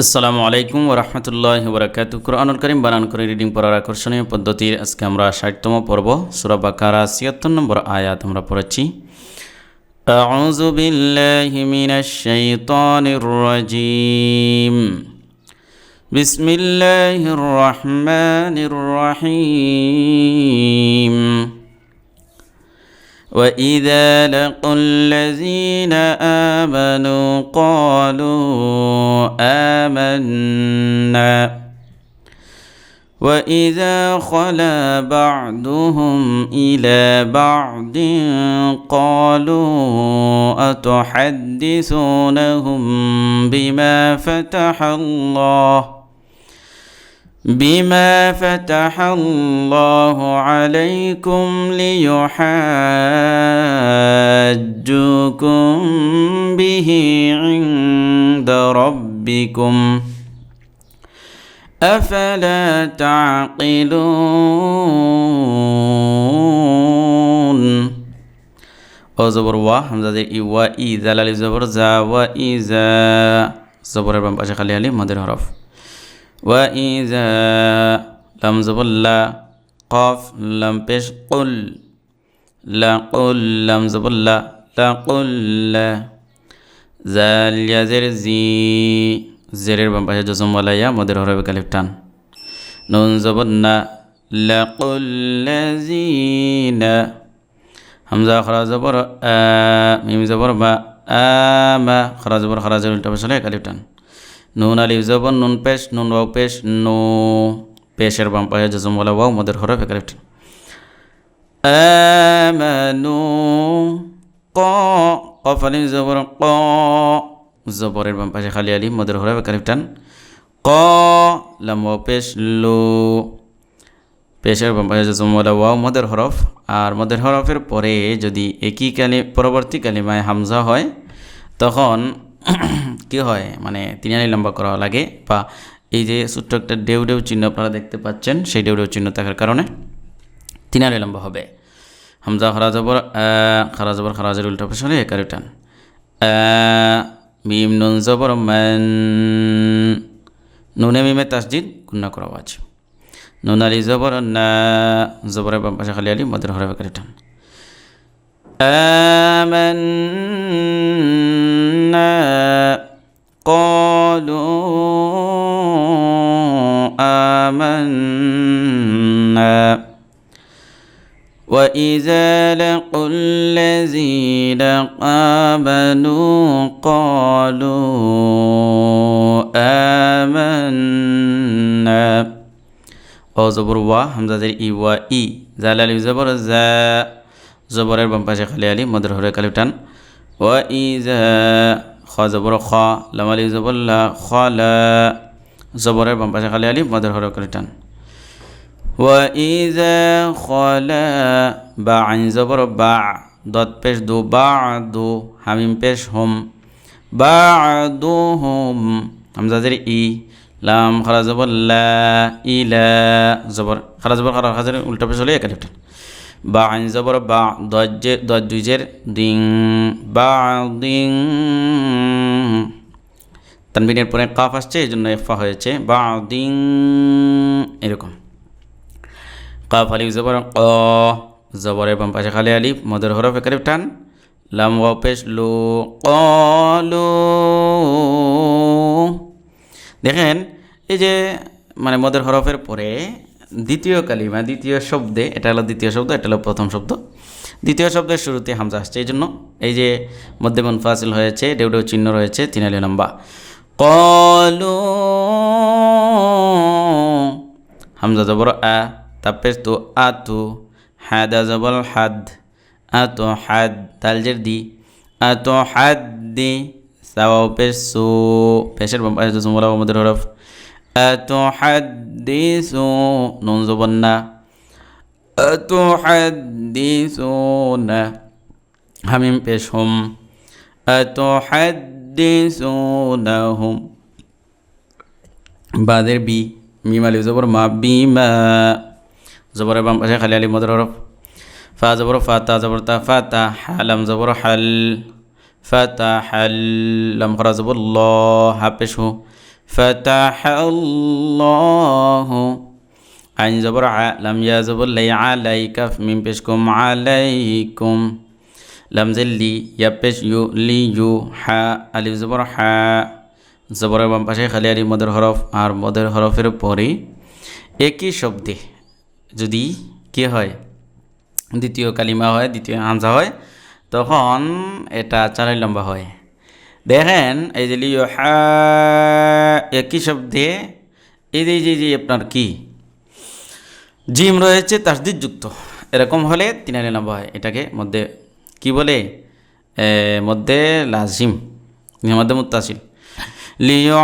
আসসালামু আলাইকুম ওরহমতুল্লাহ বরাকাতু কোরআনুল করিম বানান করে রিডিং পড়ার আকর্ষণীয় পদ্ধতির আজকে আমরা ষাটতম পর্ব সুরা বাকারা ছিয়াত্তর নম্বর আয়াত আমরা পড়েছি أعوذ بالله من الشيطان الرجيم بسم الله الرحمن الرحيم وإذا لقوا الذين آمنوا قالوا آمنا. وإذا خلا بعضهم إلى بعض قالوا أتحدثونهم بما فتح الله بما فتح الله عليكم ليحاجوكم به عند ربكم أفلا تعقلون ও জবর ওয়া হামজাদের ই ওয়া ই জালালি জবর জা ওয়া ই জা জবরের বাম পাশে খালি আলি মদের হরফ ওয়া ই জা লাম জবর লা কফ লাম পেশ কুল লা কুল লাম জবর লা লা কুল লা জাল ইয়াজের জি, জেরের বাম পাশে জসম ওয়ালাইয়া, মদের হরফে কালিফ টান। নুন জবর না লাকুল্লাযীনা হামজা খরা জবর, আ, মিম জবর বা আমা খরা জবর খরা জবর উল্টা বসলে কালিফ টান। নুন আলিফ জবর নুন পেশ, নুন ওয়াও পেশ, নু পেশের বাম পাশে জসম ওয়ালা ওয়াও, মদের হরফে কালিফ টান। আমানু ক কফ জবর ক, জবরের বাম পাশে খালি আলিফ, মদের হরফে কালিফ টান। ক, লাম পেশ, লো। পেশের বাম পাশে জসমওয়ালা ওয়াও, মদের হরফ। আর মদের হরফের পরে যদি একই কালি, পরবর্তী কালিমায় হামজা হয়, তখন কি হয়? মানে তিনালি লম্বা করা লাগে। বা এই যে ছোট্ট একটা ডেউ ডেউ চিহ্ন আপনারা দেখতে পাচ্ছেন, সেই ডেউ ডেউ চিহ্ন থাকার কারণে তিনালি লম্বা হবে। হামজা খারা জবর খারা জবর খারাজের উল্টা পেছনে একারি টান মিম নুন জবর মান নুনে মিমে তাসজিদ গুন্না করা আওয়াজ নুন আলি জবর না জবরের বাম পাশে খালি আলি মদের হরে বেকারি টান آمنا قالوا آمنا وإذا لقوا الذين آمنوا قالوا آمنا ও জবর ওয়া হামজাদের ই ওয়া ই জাল আলি জবর জা জবরের বাম পাশে খালি আলি মদের হরে কালি টান ওয়া ই জা খ জবর খ লাম আলি জবর লা খ লা জবরের বাম পাশে খালি আলি মদের হরে কালি টান খ লা বা আইন জবর বা দত পেশ দু বা দু হামিম পেশ হোম বা দু হোম হামজাদের ই লাম খারা জবর লা ইলা জবর জবর খারা খাজের উল্টা পেশ বা আইন জবর বা দজ্জে দজ দুইজের তানবিনের পরে কাফ আসছে, এই জন্য এফা হয়েছে বা দিং এরকম۔ কাফ আলিফ জবর, ক, জবরের বাম পাশে খালি আলিফ, মদের হরফ একালিফ টান, লাম পেশ, লো কলো দেখেন, এই যে মানে মদের হরফের পরে দ্বিতীয় কালিমা, দ্বিতীয় শব্দে, এটা হলো দ্বিতীয় শব্দ, এটা হলো প্রথম শব্দ। দ্বিতীয় শব্দের শুরুতে হামজা আসছে, এই জন্য এই যে মধ্যমন ফাসিল হয়েছে, ডেউডেউ চিহ্ন রয়েছে তিনালি লম্বা কলু, হামজা জবর, আ তাপের তো আতু, হাদা জবর হাদ, আতো হাদ, তালজের দি, আতো হাদ দি, সাওয়াও পেশ সু, পেশের বাম পাশে জসমলা আমাদের হরফ আতুহাদ্দিসু নুন জবন্না আতুহাদ্দিসুনা হামিম পেশ হুম আতুহাদ্দিসুনাহুম বাদের বি, মিম আলি জবর মা বিমা বাম পাশে খালি আলি মদর হরফ ফা জবর ফাতা জবর তা ফাতা হালাম জবর হাল ফাতা হাল লাম খরা জবর ল হাফেশ হু فتح الله আইন জবর আ লাম ইয়া জবর লাই আলাইকা মিম পেশ কুম আলাইকুম লাম লি ইয়া পেশ ইউ লি ইউ হা আলিফ জবর হা জবরের বাম পাশে খালি আলি মদের হরফ আর মদের হরফের পরে একই শব্দে যদি কি হয়, দ্বিতীয় কালিমা হয়, দ্বিতীয় হামজা হয়, তখন এটা চারাই লম্বা হয়। দেখেন, এই যে লিও একই শব্দে এই যে যে যে আপনার কি? জিম রয়েছে, তাসদিদ যুক্ত। এরকম হলে তিনারি লম্বা হয়। এটাকে মধ্যে কি বলে? মধ্যে লাজিম মধ্যে মুত্তাসিল। লিও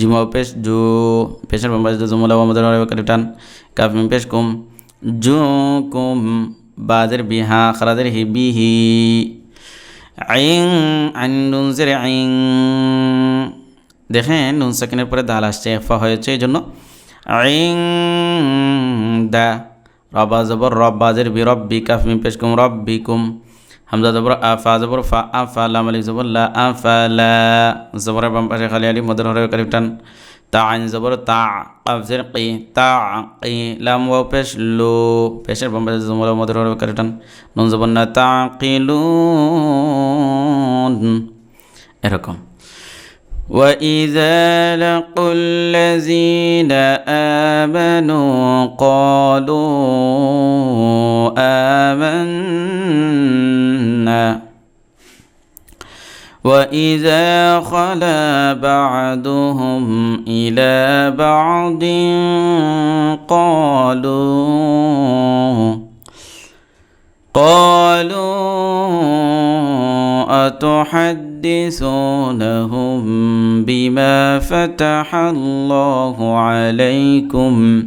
জিমা পেশ জু পেশের বাম্বাজ জুমুলা আমাদের কালিটান কাফ পেশ কুম জু কুম বাদের বিহা খারাদের হি বিহি আইং আইন নুনজের আইং দেখেন নুন সেকেন্ডের পরে দাল আসছে এফা হয়েছে এই জন্য আইং দা রবা জবর রব বাজের বি রব্বি কাফ পেশ কুম রব্বি কুম হামজা জবর আফা জবর ফা আফা লাম আলিফ জবর লা আফা লা জবর বাম পাশে খালি আলিফ মদর হরে কালিফটান তা আইন জবর তা কাফ জের কি তা কি লাম ওয়াও পেশ লো পেশের বাম পাশে জবর মদর হরে কালিফটান নুন জবর না তা কিলুন এরকম وإذا لقوا الذين آمنوا قالوا وإذا خلا بعضهم إلى بعض قالوا قالوا أتحدثونهم بما فتح الله عليكم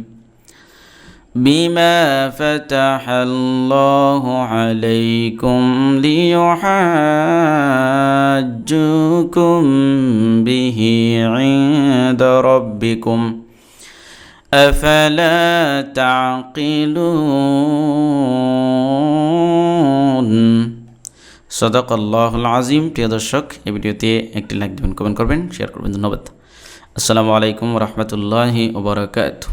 بما فتح الله عليكم ليحاجوكم به عند ربكم أفلا تعقلون সদক আল্লাহুল আজিম প্রিয় দর্শক এই ভিডিওতে একটি লাইক দেবেন কমেন্ট করবেন শেয়ার করবেন ধন্যবাদ আসসালামু আলাইকুম রহমতুল্লাহি ওবরাকাতুহ